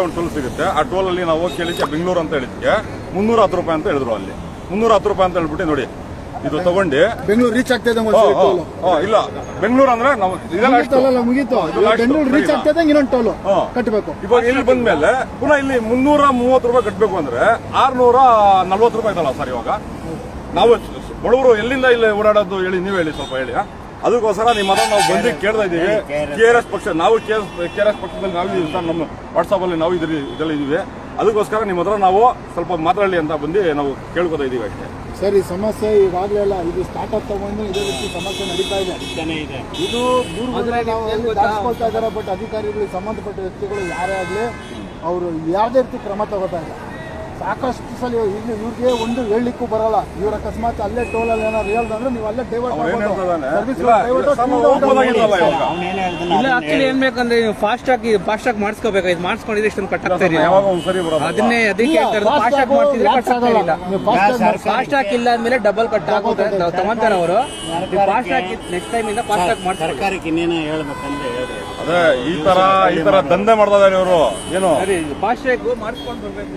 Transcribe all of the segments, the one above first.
ಒಂದು ಟೋಲ್ ಸಿಗುತ್ತೆ. ಆ ಟೋಲ್ ಅಲ್ಲಿ ನಾವು ಹೋಗಿ ಕೇಳಿಕ್ಕೆ ಬೆಂಗಳೂರು ಅಂತ ಹೇಳಿದ್ಕೆ ಮುನ್ನೂರ ಹತ್ತು ರೂಪಾಯಿ ಅಂತ ಹೇಳಿದ್ರು ಅಲ್ಲಿ. ಮುನ್ನೂರ ಹತ್ತು ರೂಪಾಯಿ ಅಂತ ಹೇಳ್ಬಿಟ್ಟು ನೋಡಿ ಇದು ತಗೊಂಡು. ಬೆಂಗಳೂರು ರೀಚ್ ಆಗ್ತಾ ಇದೆ ಓ, ಓ, ಓ, ಇಲ್ಲ. ಬೆಂಗಳೂರು ಅಂದ್ರೆ ನಾವು ಬೆಂಗಳೂರು ರೀಚ್ ಆಗ್ತದೆ ಆಗ್ತಾ ಇನ್ನೊಂದು ಟೋಲ್. ಕಟ್ಟಬೇಕು ಇವಾಗ ಇಲ್ಲಿ ಬಂದ್ಮೇಲೆ ಪುನಃ ಇಲ್ಲಿ ಮುನ್ನೂರ ಮೂವತ್ತು ರೂಪಾಯಿ ಕಟ್ಟಬೇಕು ಅಂದ್ರೆ ಆರ್ನೂರ ನಲ್ವತ್ತು ರೂಪಾಯಿ ಇದಲ್ಲ ಸರ್ ಇವಾಗ? ನಾವು ಬಡವರು ಎಲ್ಲಿಂದ ಇಲ್ಲಿ ಓಡಾಡೋದು ಹೇಳಿ ನೀವು ಹೇಳಿ ಸ್ವಲ್ಪ ಹೇಳಿ? ಅದಕ್ಕೋಸ್ಕರ ನಿಮ್ಮ ಹತ್ರ ನಾವು ಬಂದು ಕೇಳ್ತಾ ಇದ್ದೀವಿ. ಕೆ ಆರ್ ಎಸ್ ಪಕ್ಷ ನಾವು ಕೆ ಕೆ ಆರ್ ಎಸ್ ಪಕ್ಷದಲ್ಲಿ ನಾವು ಇದೀವಿ ಸರ್ ನಮ್ಮ ವಾಟ್ಸಪ್ಪಲ್ಲಿ ನಾವು ಇದ್ರಿ ಇದರಲ್ಲಿ ಇದೀವಿ ಅದಕ್ಕೋಸ್ಕರ ನಿಮ್ಮ ಹತ್ರ ನಾವು ಸ್ವಲ್ಪ ಮಾತಾಡಲಿ ಅಂತ ಬಂದು ನಾವು ಕೇಳ್ಕೊತಾ ಇದ್ದೀವಿ ಅಷ್ಟೇ. ಸರ್ ಈ ಸಮಸ್ಯೆ ಇವಾಗಲೇ ಅಲ್ಲ ಇದು ಸ್ಟಾರ್ಟಪ್ ಅಪ್ ತಗೊಂಡು ಇದೇ ರೀತಿ ಸಮಸ್ಯೆ ನಡೀತಾ ಇದೆ. ಇದು. ದಾಟ್ಸ್ಕೊಳ್ತಾ ಇದ್ದಾರೆ ಬಟ್ ಅಧಿಕಾರಿಗಳಿಗೆ ಸಂಬಂಧಪಟ್ಟ ವ್ಯಕ್ತಿಗಳು ಯಾರೇ ಆಗಲಿ ಅವರು ಯಾವುದೇ ರೀತಿ ಕ್ರಮ ತಗೋತಾ ಇಲ್ಲ. ಸಾಕಷ್ಟು ಸಲ ಇಲ್ಲಿ ಇವ್ರಿಗೆ ಒಂದು ಹೇಳಲಿಕ್ಕೂ ಬರಲ್ಲ. ಇವ್ರ ಅಕಸ್ಮಾತ್ ಅಲ್ಲೇ ಟೋಲ್ ಅಲ್ಲಿ ಏನಾದ್ರು ಹೇಳ್ದಂದ್ರೆ ನೀವು ಅಲ್ಲೇ ಡೈವರ್ಟ್ ಆಕ್ಚುಲಿ ಏನ್ ಬೇಕಂದ್ರೆ ನೀವು ಫಾಸ್ಟ್ ಆಗಿ ಫಾಸ್ಟ್ ಆಗಿ ಮಾಡಿಸ್ಕೋಬೇಕು? ಇದು ಮಾಡಿಸ್ಕೊಂಡಿದ್ರೆ ಇಷ್ಟೊಂದು ಕಟ್ ಆಗ್ತಾ ಅದನ್ನೇ ಅದಕ್ಕೆ ಫಾಸ್ಟ್ ಆಗಿ ಮಾಡ್ತಿದ್ರೆ ಕಟ್ ಫಾಸ್ಟ್ ಆಗಿ ಇಲ್ಲ ಅಂದ್ಮೇಲೆ ಡಬಲ್ ಕಟ್ ಆಗುತ್ತೆ ನಾವು ತಗೊಂತಾರ ಅವರು. ಫಾಸ್ಟ್ ಆಗಿ ನೆಕ್ಸ್ಟ್ ಟೈಮ್ ಇಂದ ಫಾಸ್ಟ್ ಆಗಿ ಮಾಡ್ತಾರೆ ಸರ್ಕಾರಕ್ಕೆ ಇನ್ನೇನು ಹೇಳ್ಬೇಕಂದ್ರೆ ಅದೇ ಈ ತರ ಈ ತರ ದಂಧೆ ಮಾಡ್ತಾ ಇದಾರೆ ಇವರು. ಏನು? ಸರಿ ಫಾಸ್ಟ್ ಮಾಡ್ಕೊಂಡು ಮಾಡಿಸ್ಕೊಂಡು ಬರ್ಬೇಕು.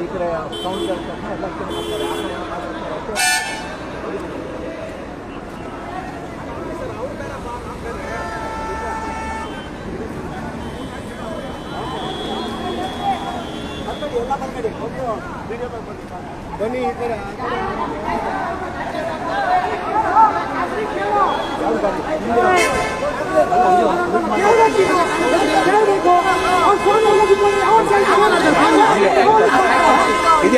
ಎಲ್ಲ ಈ ಕಡೆ ಸೌಂಡ್ ಕೇಳ್ತಾರೆ ಎಲ್ಲ ಈ ಕಡೆ ಬರ್ತಾರೆ. ಆ ಕಡೆ ಮಾತಾಡ್ತಾರೆ. ಬನ್ನಿ ಈ ಕಡೆ ಸೆಂಟ್ರಲ್ ಇಟ್ಕೊಳ್ಳಿ ಸರ್, ನಿಮ್ಮ ಹತ್ರ ಇರ್ತಾರಲ್ಲ. ನೀವು ಸೆಂಟ್ರಲ್ ಬನ್ನಿ.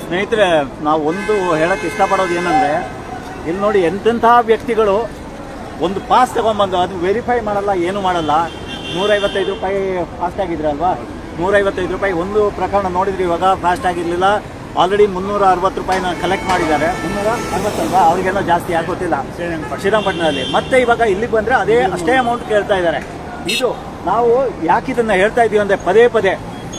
ಸ್ನೇಹಿತರೆ ನಾವು ಒಂದು ಹೇಳಕ್ಕೆ ಇಷ್ಟಪಡೋದು ಏನಂದ್ರೆ ಇಲ್ಲಿ ನೋಡಿ ಎಂತೆಂಥ ವ್ಯಕ್ತಿಗಳು ಒಂದು ಪಾಸ್ ತಗೊಂಬಂದು ಅದು ವೆರಿಫೈ ಮಾಡಲ್ಲ, ಏನು ಮಾಡಲ್ಲ. ನೂರೈವತ್ತೈದು ರೂಪಾಯಿ ಫಾಸ್ಟ್ ಆಗಿದ್ರಲ್ವಾ ನೂರೈವತ್ತೈದು ರೂಪಾಯಿ ಒಂದು ಪ್ರಕರಣ ನೋಡಿದ್ರಿ ಇವಾಗ ಫಾಸ್ಟ್ ಆಗಿರಲಿಲ್ಲ. ಆಲ್ರೆಡಿ ಮುನ್ನೂರ ಅರವತ್ತು ರೂಪಾಯಿನ ಕಲೆಕ್ಟ್ ಮಾಡಿದ್ದಾರೆ. ಮುನ್ನೂರ ಅರವತ್ತಲ್ವಾ ಅವ್ರಿಗೇನೋ ಜಾಸ್ತಿ ಆಗೋತಿಲ್ಲ ಶ್ರೀರಂಗಪಟ್ಟಣದಲ್ಲಿ. ಮತ್ತೆ ಇವಾಗ ಇಲ್ಲಿಗೆ ಬಂದರೆ ಅದೇ ಅಷ್ಟೇ ಅಮೌಂಟ್ ಕೇಳ್ತಾ ಇದ್ದಾರೆ. ಇದು ನಾವು ಯಾಕೆ ಇದನ್ನ ಹೇಳ್ತಾ ಇದೀವಿ ಅಂದ್ರೆ ಪದೇ ಪದೇ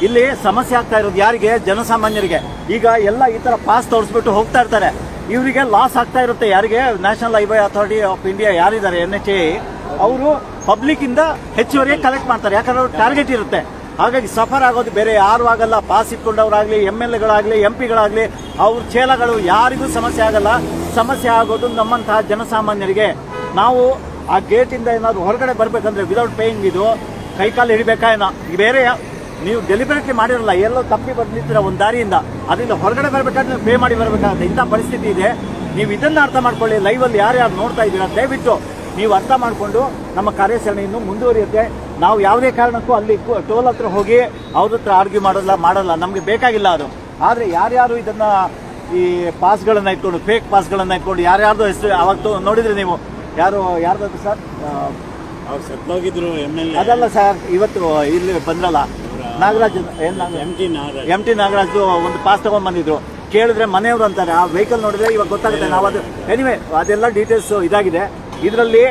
ಇಲ್ಲಿ ಸಮಸ್ಯೆ ಆಗ್ತಾ ಇರೋದು ಯಾರಿಗೆ? ಜನಸಾಮಾನ್ಯರಿಗೆ. ಈಗ ಎಲ್ಲ ಈ ಥರ ಪಾಸ್ ತೋರಿಸ್ಬಿಟ್ಟು ಹೋಗ್ತಾ ಇರ್ತಾರೆ. ಇವರಿಗೆ ಲಾಸ್ ಆಗ್ತಾ ಇರುತ್ತೆ. ಯಾರಿಗೆ? National highway authority of India ಯಾರಿದ್ದಾರೆ? ಎನ್ ಎಚ್ ಎ ಅವರು ಪಬ್ಲಿಕ್ ಇಂದ ಹೆಚ್ಚುವರಿ ಕಲೆಕ್ಟ್ ಮಾಡ್ತಾರೆ. ಯಾಕಂದ್ರೆ ಅವ್ರ ಟಾರ್ಗೆಟ್ ಇರುತ್ತೆ. ಹಾಗಾಗಿ ಸಫರ್ ಆಗೋದು ಬೇರೆ. ಯಾರು ಆಗಲ್ಲ. ಪಾಸ್ ಇಟ್ಕೊಂಡವರಾಗ್ಲಿ ಎಂ ಎಲ್ ಎಗಳಾಗ್ಲಿ ಎಂ ಪಿಗಳಾಗ್ಲಿ ಅವ್ರ ಚೇಲಗಳು ಯಾರಿಗೂ ಸಮಸ್ಯೆ ಆಗಲ್ಲ. ಸಮಸ್ಯೆ ಆಗೋದು ನಮ್ಮಂತಹ ಜನಸಾಮಾನ್ಯರಿಗೆ. ನಾವು ಆ ಗೇಟಿಂದ ಏನಾದ್ರು ಹೊರಗಡೆ ಬರ್ಬೇಕಂದ್ರೆ ವಿದೌಟ್ ಪೇಯಿಂಗ್ ಇದು, ಕೈಕಾಲು ಹಿಡಿಬೇಕಾ ಏನೋ? ಬೇರೆ ನೀವು ಡೆಲಿಬರೇಟ್ಲಿ ಮಾಡಿರಲ್ಲ ಎಲ್ಲೋ ತಪ್ಪಿ ಬಂದಿದ್ದೀರ ಒಂದು ದಾರಿಯಿಂದ ಅದರಿಂದ ಹೊರಗಡೆ ಬರಬೇಕಾದ್ರೆ ನೀವು ಪೇ ಮಾಡಿ ಬರಬೇಕಾದ ಇಂಥ ಪರಿಸ್ಥಿತಿ ಇದೆ. ನೀವು ಇದನ್ನು ಅರ್ಥ ಮಾಡ್ಕೊಳ್ಳಿ ಲೈವಲ್ಲಿ ಯಾರ್ಯಾರು ನೋಡ್ತಾ ಇದ್ದೀರಾ ದಯವಿಟ್ಟು ನೀವು ಅರ್ಥ ಮಾಡಿಕೊಂಡು ನಮ್ಮ ಕಾರ್ಯಾಚರಣೆಯನ್ನು ಮುಂದುವರಿಯುತ್ತೆ. ನಾವು ಯಾವುದೇ ಕಾರಣಕ್ಕೂ ಅಲ್ಲಿ ಟೋಲ್ ಹತ್ರ ಹೋಗಿ ಅವ್ರ ಹತ್ರ ಆರ್ಗ್ಯೂ ಮಾಡೋಲ್ಲ ಮಾಡಲ್ಲ. ನಮಗೆ ಬೇಕಾಗಿಲ್ಲ ಅದು. ಆದರೆ ಯಾರ್ಯಾರು ಇದನ್ನು ಈ ಪಾಸ್ಗಳನ್ನು ಇಟ್ಕೊಂಡು ಫೇಕ್ ಪಾಸ್ಗಳನ್ನು ಇಟ್ಕೊಂಡು ಯಾರ್ಯಾರ್ದು ಹೆಸರು ಅವತ್ತು ನೋಡಿದ್ರಿ ನೀವು? ಯಾರು ಯಾರ್ದು ಸರ್? ಅವ್ರು ಸತ್ತೋಗಿದ್ರು ಎಂ ಎಲ್ ಅದಲ್ಲ ಸರ್ ಇವತ್ತು ಇಲ್ಲಿ ಬಂದ್ರಲ್ಲ. ನಾಗರಾಜ್ ಏನು M T Nagaraj. M T Nagaraj ಒಂದು ಪಾಸ್ ತಗೊಂಡ್ ಬಂದಿದ್ರು. ಕೇಳಿದ್ರೆ ಮನೆಯವರು ಅಂತಾರೆ ಆ ವೆಹಿಕಲ್ ನೋಡಿದ್ರೆ ಇವಾಗ ಗೊತ್ತಾಗುತ್ತೆ ನಾವು ಅದು ಎನಿವೆ ಅದೆಲ್ಲ ಡೀಟೇಲ್ಸ್ ಇದಾಗಿದೆ. ಇದರಲ್ಲಿ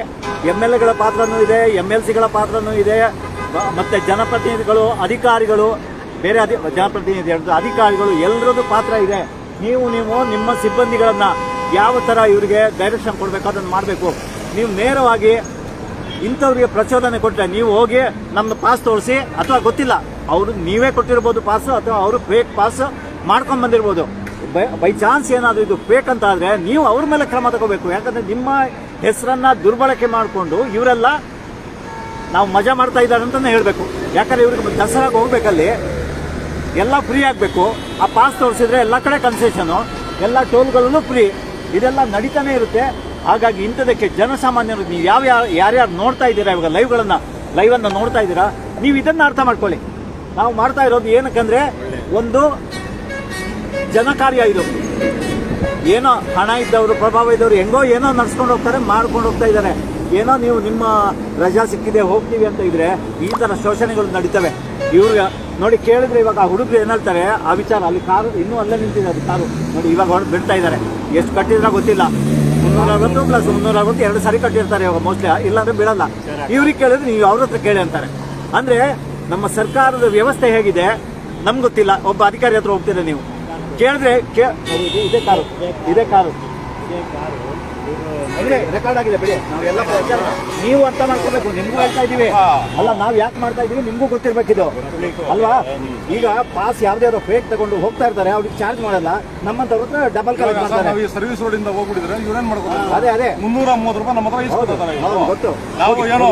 ಎಂ ಎಲ್ ಎಗಳ ಪಾತ್ರನೂ ಇದೆ ಎಂ ಎಲ್ ಸಿಗಳ ಪಾತ್ರನೂ ಇದೆ ಮತ್ತೆ ಜನಪ್ರತಿನಿಧಿಗಳು ಅಧಿಕಾರಿಗಳು ಬೇರೆ ಅಧಿ ಜನಪ್ರತಿನಿಧಿ ಅಧಿಕಾರಿಗಳು ಎಲ್ಲರದ್ದು ಪಾತ್ರ ಇದೆ. ನೀವು ನೀವು ನಿಮ್ಮ ಸಿಬ್ಬಂದಿಗಳನ್ನ ಯಾವ ಥರ ಇವರಿಗೆ ಡೈರೆಕ್ಷನ್ ಕೊಡಬೇಕು ಅದನ್ನು ಮಾಡಬೇಕು. ನೀವು ನೇರವಾಗಿ ಇಂಥವ್ರಿಗೆ ಪ್ರಚೋದನೆ ಕೊಟ್ಟರೆ ನೀವು ಹೋಗಿ ನಮ್ಮ ಪಾಸ್ ತೋರಿಸಿ ಅಥವಾ ಗೊತ್ತಿಲ್ಲ. ಅವರು ನೀವೇ ಕೊಟ್ಟಿರ್ಬೋದು ಪಾಸ್ ಅಥವಾ ಅವರು ಫೇಕ್ ಪಾಸ್ ಮಾಡ್ಕೊಂಡ್ ಬಂದಿರ್ಬೋದು. ಬೈ ಚಾನ್ಸ್ ಏನಾದರೂ ಇದು ಫೇಕ್ ಅಂತ ಆದರೆ ನೀವು ಅವ್ರ ಮೇಲೆ ಕ್ರಮ ತಗೋಬೇಕು. ಯಾಕಂದರೆ ನಿಮ್ಮ ಹೆಸರನ್ನು ದುರ್ಬಳಕೆ ಮಾಡಿಕೊಂಡು ಇವರೆಲ್ಲ ನಾವು ಮಜಾ ಮಾಡ್ತಾ ಇದ್ದಾರೆ ಅಂತಲೇ ಹೇಳಬೇಕು. ಯಾಕಂದರೆ ಇವ್ರಿಗೆ ದಸರಾಗೆ ಹೋಗ್ಬೇಕಲ್ಲಿ ಎಲ್ಲ ಫ್ರೀ ಆಗಬೇಕು. ಆ ಪಾಸ್ ತೋರಿಸಿದ್ರೆ ಎಲ್ಲ ಕಡೆ ಕನ್ಸೆಷನು ಎಲ್ಲ ಟೋಲ್ಗಳಲ್ಲೂ ಫ್ರೀ ಇದೆಲ್ಲ ನಡೀತಾನೆ ಇರುತ್ತೆ. ಹಾಗಾಗಿ ಇಂಥದಕ್ಕೆ ಜನಸಾಮಾನ್ಯರು, ನೀವು ಯಾವ ಯಾರ್ಯಾರು ನೋಡ್ತಾ ಇದ್ದೀರಾ ಇವಾಗ ಲೈವ್ಗಳನ್ನು ಲೈವನ್ನು ನೋಡ್ತಾ ಇದ್ದೀರಾ, ನೀವು ಇದನ್ನು ಅರ್ಥ ಮಾಡ್ಕೊಳ್ಳಿ. ನಾವು ಮಾಡ್ತಾ ಇರೋದು ಏನಕ್ಕಂದ್ರೆ ಒಂದು ಜನಕಾರ್ಯ ಇದು ಏನೋ ಹಣ ಇದ್ದವರು, ಪ್ರಭಾವ ಇದ್ದವರು ಹೆಂಗೋ ಏನೋ ನಡ್ಸ್ಕೊಂಡು ಹೋಗ್ತಾರೆ, ಮಾಡ್ಕೊಂಡು ಹೋಗ್ತಾ ಇದ್ದಾರೆ. ಏನೋ ನೀವು ನಿಮ್ಮ ರಜಾ ಸಿಕ್ಕಿದೆ, ಹೋಗ್ತೀವಿ ಅಂತ ಇದ್ರೆ ಈ ತರ ಶೋಷಣೆಗಳು ನಡೀತವೆ. ಇವ್ರಿಗೆ ನೋಡಿ ಕೇಳಿದ್ರೆ ಇವಾಗ ಆ ಹುಡುಗರು ಏನ್ ಹೇಳ್ತಾರೆ, ಆ ವಿಚಾರ ಅಲ್ಲಿ ಕಾರು ಇನ್ನೂ ಅಲ್ಲೇ ನಿಂತಿದೆ ಅದು ಕಾರು. ನೋಡಿ ಇವಾಗ ಹೊರಗೆ ಬಿಡ್ತಾ ಇದ್ದಾರೆ. ಎಷ್ಟು ಕಟ್ಟಿದ್ರೆ ಗೊತ್ತಿಲ್ಲ. ಮುನ್ನೂರ ಅರವತ್ತು ಪ್ಲಸ್ ಮುನ್ನೂರ ಅರವತ್ತು ಎರಡು ಸಾರಿ ಕಟ್ಟಿರ್ತಾರೆ ಇವಾಗ ಮೋಸ್ಟ್ಲಿ ಇಲ್ಲಾಂದ್ರೆ ಬಿಡಲ್ಲ ಇವ್ರಿಗೆ ಕೇಳಿದ್ರೆ ನೀವು ಅವ್ರ ಹತ್ರ ಕೇಳಿ ಅಂತಾರೆ. ಅಂದ್ರೆ ನಮ್ಮ ಸರ್ಕಾರದ ವ್ಯವಸ್ಥೆ ಹೇಗಿದೆ? ನಮ್ಗೆ ಗೊತ್ತಿಲ್ಲ. ಒಬ್ಬ ಅಧಿಕಾರಿ ಹತ್ರ ಹೋಗ್ತೀರ ನೀವು. ಕೇಳಿದ್ರೆ ಕೇ ಇದು- ಕಾರು. ಇದೇ ಕಾರು. ಅಂದ್ರೆ ರೆಕಾರ್ಡ್ ಆಗಿದೆ ಬಿಡಿ. ನಾವೆಲ್ಲ ನೀವು ಅರ್ಥ ಮಾಡ್ಕೋಬೇಕು. ನಿಮ್ಗೂ ಹೇಳ್ತಾ ಇದೀವಿ ಅಲ್ಲ ನಾವ್ ಯಾಕೆ ಮಾಡ್ತಾ ಇದೀವಿ ನಿಮ್ಗೂ ಗೊತ್ತಿರ್ಬೇಕಿದು. ಅಲ್ವಾ? ಈಗ ಪಾಸ್ ಯಾವ್ದೇ ಫೇಕ್ ತಗೊಂಡು ಹೋಗ್ತಾ ಇರ್ತಾರೆ. ಅವ್ರಿಗೆ ಚಾರ್ಜ್ ಮಾಡಲ್ಲ. ನಮ್ಮಂತವ್ರ ಹತ್ರ ಡಬಲ್ ಕಲೆಕ್ಟ್ ಮಾಡ್ತಾರೆ. ನಾವು ಸರ್ವಿಸ್ ರೋಡ್ ಇಂದ ಹೋಗ್ಬಿಟ್ಟಿದ್ರೆ ಇವ್ರೇನ್ ಮಾಡ್ಕೊತಾರೆ? ಅದೇ ಅದೇ. ಮುನ್ನೂರ ಮೂವತ್ತು ರೂಪಾಯಿ ನಮ್ಮ ಹತ್ರ ಗೊತ್ತು. ನಾವು ಏನೋ.